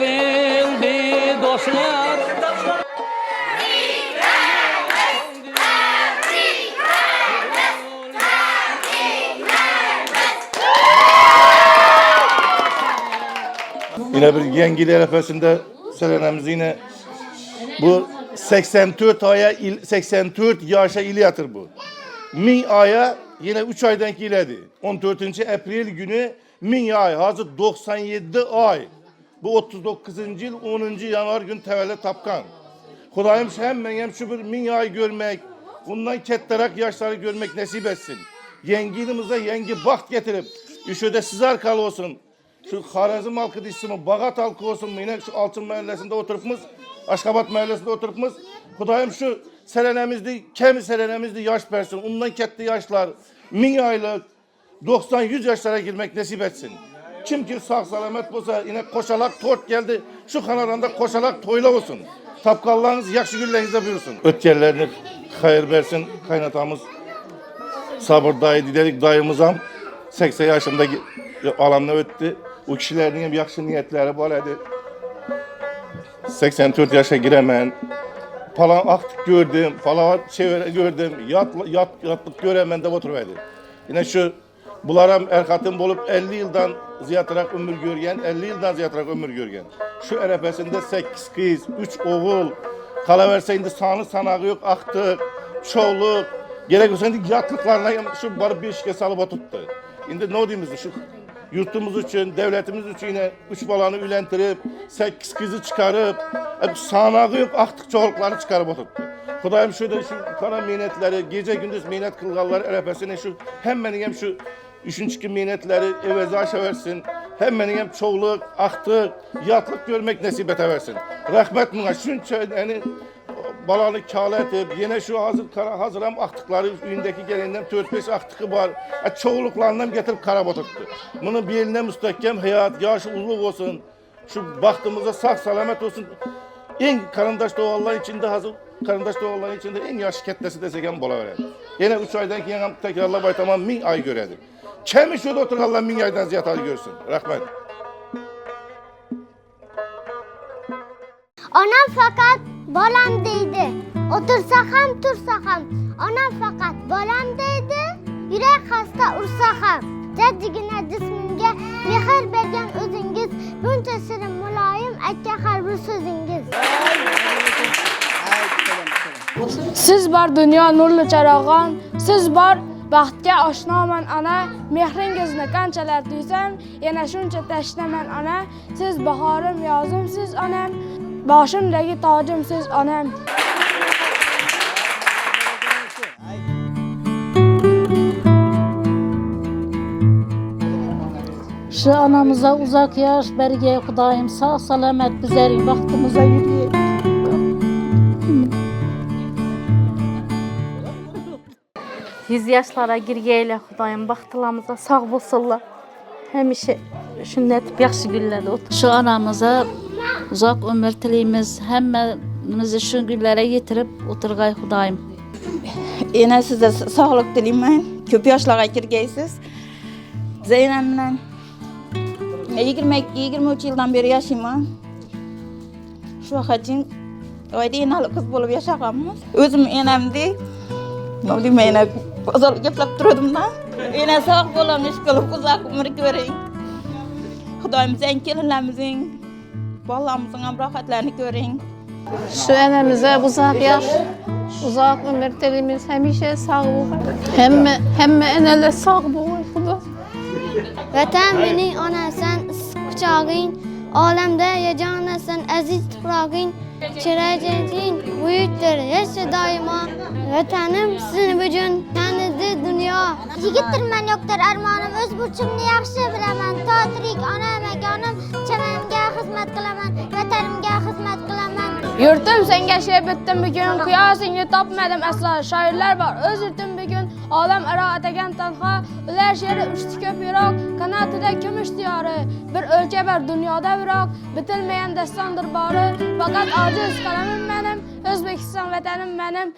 Yig'ildi do'stlar Yine bir yengili arefesinde selenemiz yine bu 84 aya il- 84 yaşa iliyatır bu. Min aya yine 3 aydan iledi. 14. April günü min ay hazır 97 ay. Bu 39. yıl 10. yanvar gün tevellüt tapkan. Kudayım hem ben hem şu bir min ay görmek, bundan ketterak yaşları görmek nasip etsin. Yengilimize yengi baht getirip, üşüde sizar kal olsun. Şu Harazım halkı ismi Bagat halkı olsun? Yine şu Altın Mahallesi'nde oturupmuz, Aşkabat Mahallesi'nde oturupmuz. Kudayım şu selenemizde, kemi selenemizde yaş versin. Ondan ketti yaşlar, min aylık, 90-100 yaşlara girmek nasip etsin. Kim ki sağ selamet olsa yine koşalak tort geldi. Şu kanarında koşalak toyla olsun. Tapkallarınız yakşı güllerinizde buyursun. Ötkerlerini hayır versin kaynatamız. Sabır dayı dedik dayımızam 80 yaşında alanına öttü. O kişilerin yakşı niyetleri böyledi. 84 yaşa giremeyen falan aktif gördüm, falan şey gördüm, yat, yat, yatlık göremen de oturuverdi. Yine şu Bularam erkatın bulup 50 yıldan ziyatarak ömür görgen, 50 yıldan ziyatarak ömür görgen. Şu erefesinde 8 kız, 3 oğul, kalaverse indi sanı sanağı yok, aktı, çoğuluk, gerek olsa indi yatlıklarına şu barı bir işe salıp oturttu. Şimdi ne diyeyim şu yurtumuz için, devletimiz için yine üç balanı ülentirip, sekiz kızı çıkarıp, hep sanağı yok, aktık çoğuluklarını çıkarıp oturttu. Kudayım şurada şu kara minnetleri, gece gündüz minnet kılgalları erefesine şu hem benim hem şu üçüncü minnetleri eveze aşağı versin. Hem çoğuluk, aktık, yatlık görmek nasip ete versin. Rahmet buna şunca yani balanı kâle edip yine şu hazır kara hazıram aktıkları üyündeki gelinden 4-5 aktıkı var. E, çoğuluklarından getirip kara batırttı. Bunun bir eline müstehkem hayat, yaşı uzun olsun. Şu baktığımızda sağ selamet olsun. En karındaş doğallar içinde hazır karındaş doğalların içinde en yaşı ketlesi desek hem bola verir. Yine üç aydan ki yine tekrarla bay tamam min ay göredir. Kemi şurada otur Allah min aydan ziyade ay görsün. Rahmet. Onam fakat bolam deydi. Otursa ham tursa ham. Onam fakat bolam deydi. Yürek hasta ursa ham. Jajjigina jismimga mehr bergan o'zingiz. Buncha shirin muloyim aytgan har bir so'zingiz. Siz bor dunyo nurli charog'on, siz bor baxtga oshnoman ona, mehringizni qanchalar duysam, yana shuncha tashnaman ona. Siz bahorim, yozim siz onam, boshimdagi tojim siz onam. Şu anamıza uzak yaş berge Kudayım sağ selamet bizlerin baktığımıza yürüyelim. Yüz yaşlara girgeyle Xudayım baxtılarımıza sağ bolsunlar. Həmişə etib yaxşı günlərdə otur. Şu anamıza uzak ömür tileyimiz. Hemmemizi şu günlere getirip oturgay Kudayım. Yine size sağlık dileyim. Köp yaşlara girgeysiz. Zeynep'le 22 23 yıldan beri yaşayım. Şu vakitçin öyle inalı kız bulup yaşakamız. Özüm enemdi. Ne bileyim yine yapıp duruyordum da. Yine sağ olun iş kılıp uzak ömür göreyim. Xudayım sen kelinlerimizin, ballarımızın rahatlarını göreyim. Şu enemize uzak yaş, uzak ömür dilimiz həmişə sağ olun. Həmmə həmmə enələr sağ olun. Xudo. Vatan mening onasan, issiq quchog'ing. Olamda yagonasan, aziz tuprog'ing. Kelajaging buyukdir, yasha doimo. Vatanim sizin uchun tanidi dunyo. Yigitdirman yokdir armonim, o'z burchimni yaxshi bilaman. To tirik ona makonim, chamanimga xizmat qilaman, vatanimga xizmat qilaman. Yurtum sen yaşayıp bittim bugün, kıyasını tapmadım asla. Şairler var, öz yurtum Alem ara etegen tanha, üler şehri uçtu köp yürek. Kanatıda kümüş diyarı, bir ölçe var dünyada bırak. Bitilmeyen destandır barı, fakat aciz kalemim benim. Özbek Özbekistan vətənim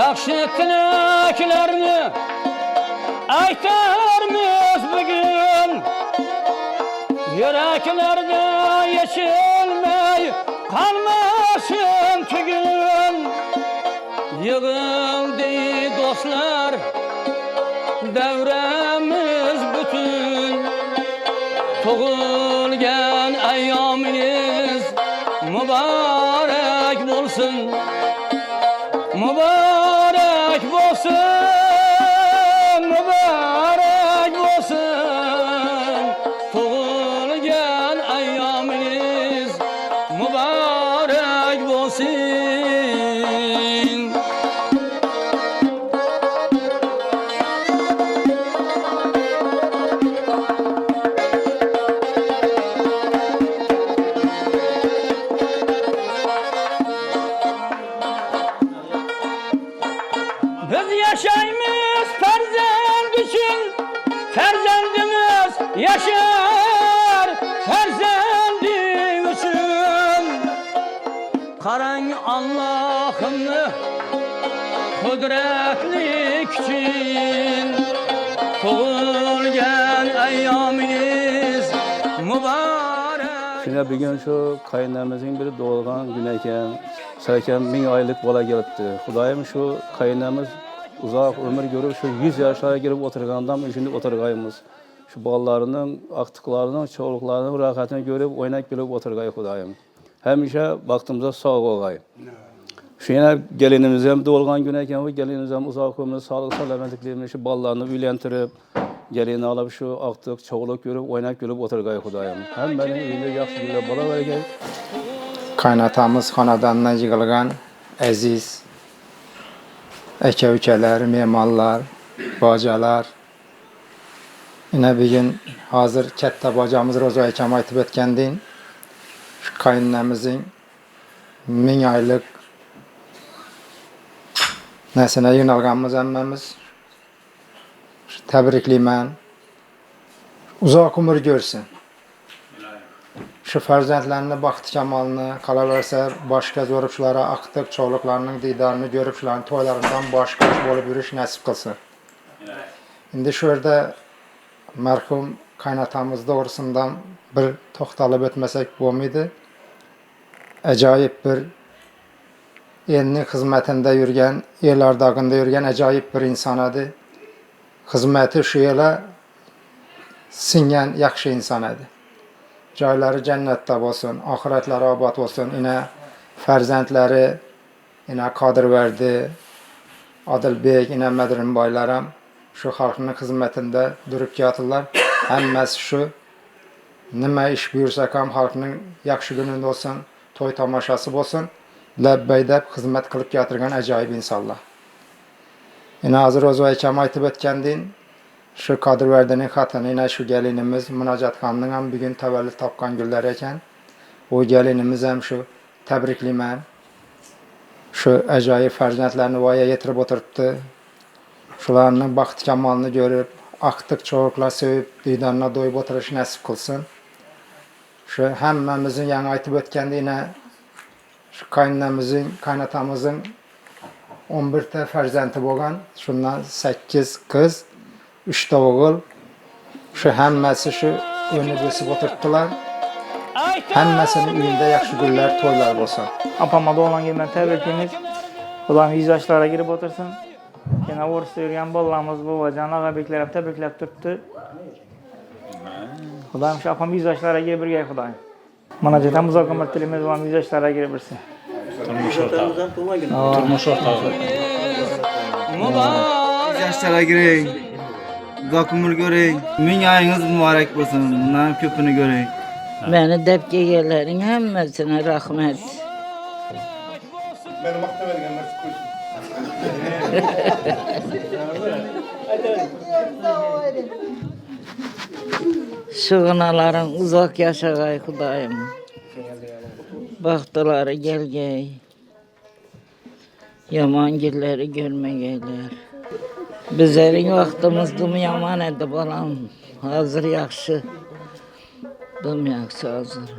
mənim. Yaxşı tileklerini aytarmız bugün. Yüreklerde yeşilmey kalmasın tügün. Yığıldı dostlar devremiz bütün. Tug'ilgan ayyomingiz muborak bo'lsin Muborak bo'lsin Mübarek Shunga bugun shu qaynonamizning biri kun ekan. Salkam ming oylik bola kelibdi. Xudoyim shu qaynonamiz uzoq umr ko'rib shu 100 yoshlarga kirib o'tirgandan shunday o'tirgaymiz. Shu bolalarning aqtiqlarining, cho'g'liqlarining rohatini ko'rib, o'ynab kulib o'tirgay Xudoyim. Hamisha vaqtimizda sog' bo'lgay. Shu yana gelinimiz kun ekan, bu gelinimiz ham uzoq umr, sog'lik, salomatliklarni shu bolalarni uylantirib, gelini olib shu aqtiq, cho'g'liq ko'rib, o'ynab kulib o'tirgay Xudoyim. Hammaning uyida yaxshi gullar bola bo'lgay. Kaynatamız xanadandan yığılgan əziz əkə-ükələr, memallar, bacalar. Yine bir gün hazır kətdə bacamız Rozo Əkəm aytıb etkəndin. Şu kayınləmizin min aylıq nəsinə yınalğanımız Şu Təbrikliyəm. Uzaq umur görsün. Şu fərzəndlərinə baxdı kəmalını, qala versə başqa zorubçulara aqtıq çoğluqlarının didarını görüb şuların toylarından başqa olub yürüyüş nəsib qılsın. İndi şurada mərhum kaynatamız doğrusundan bir toxtalıb etməsək bu muydu? Əcayib bir elinin xidmətində yürüyən, el ardağında yürüyən əcayib bir insanadır. Xidməti şu elə singən yaxşı insanadır. Cayları cənnətdə olsun, axirətləri abad olsun. Yine fərzəndləri, yine Kadırverdi, Adılbek, yine Mədrin baylaram şu xalqının xidmətində durub yatırlar. Həmməs şu Nimə iş buyursaq ham xalqının yaxşı günündə olsun, toy tamaşası olsun, ləbbəydə xidmət qılıb gətirən əcayib insanlar. Yine hazır Ozo Ekem aytıb etkəndin, şu Kadırverdi'nin xatını yine şu gelinimiz Münacat hem bir gün təvəllüd tapqan güllər ekan. O gelinimiz hem şu təbriklimən. Şu əcayib fərzəndlərini vaya yetirib oturubdu. Şularının baxt kamalını görüp, aktık çocuklar sevip, düydanına doyup oturuş nasip kılsın. Şu hemmemizin yani aytıp ötkende yine şu kaynanamızın, kaynatamızın 11 te farzenti bolgan. Şundan 8 kız, 3 de oğul. Şu hemmesi şu önü besip oturttular. Hemmesinin uyunda yaxşı günler, toylar bolsun. Apama doğulan gelmen təbrikliyimiz. Ulan yüz yaşlara girip otursun. Yine orası yürüyen ballamız babacan ağabeyler hep tebriklep tuttu. Kudayım şu apam yüz yaşlara girip bir gel kudayım. Bana cidden uzak yüz yaşlara girip birsin. Mübarek Yaşlara gireyin. Zakumur göreyim. Min ayınız mübarek olsun. Bunların köpünü göreyim. Beni depkegelerin hemmesine rahmet. Benim akta vergen nasip kılsın. Şığınaların uzak yaşagay Hudayım. Baktıları gelgey. Yaman gilleri görmegeyler. Bizlerin vaktimiz dım yaman edi balam. Hazır yaxşı. Dım yaxşı hazır.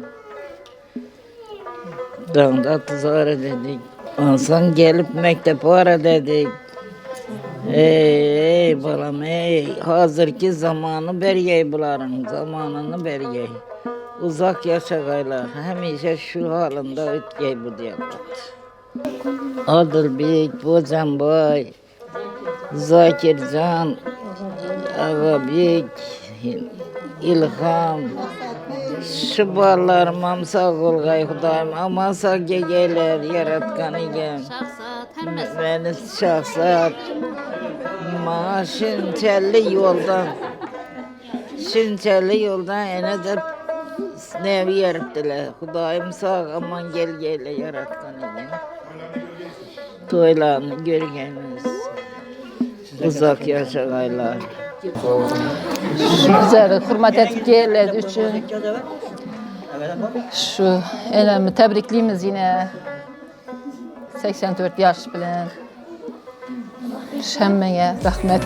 Dağda tuzarı dedik. Onsan gelip mektep ara dedik. Ey, ey balam ey hazırki zamanı bergey buların zamanını bergey. Uzak yaşagaylar hemişe şu halinde ötkey bu diyarlar. Adılbek, Bozanbay, Zakircan, Ağabek, İlham, şu ballarım sağ ol gay Hudayım, aman sağ gegeler yaratkan igen. Beni şahsat, ma şinçelli yoldan, şinçelli yoldan ene de nevi yarattılar. Hudayım sağ aman gel gele yaratkan igen. Toylarını görgemiz, uzak yaşagaylar. Bizleri hürmet edip geldiği için şu elemi tebrikliyimiz yine 84 yaş bilen Şemmeye rahmet.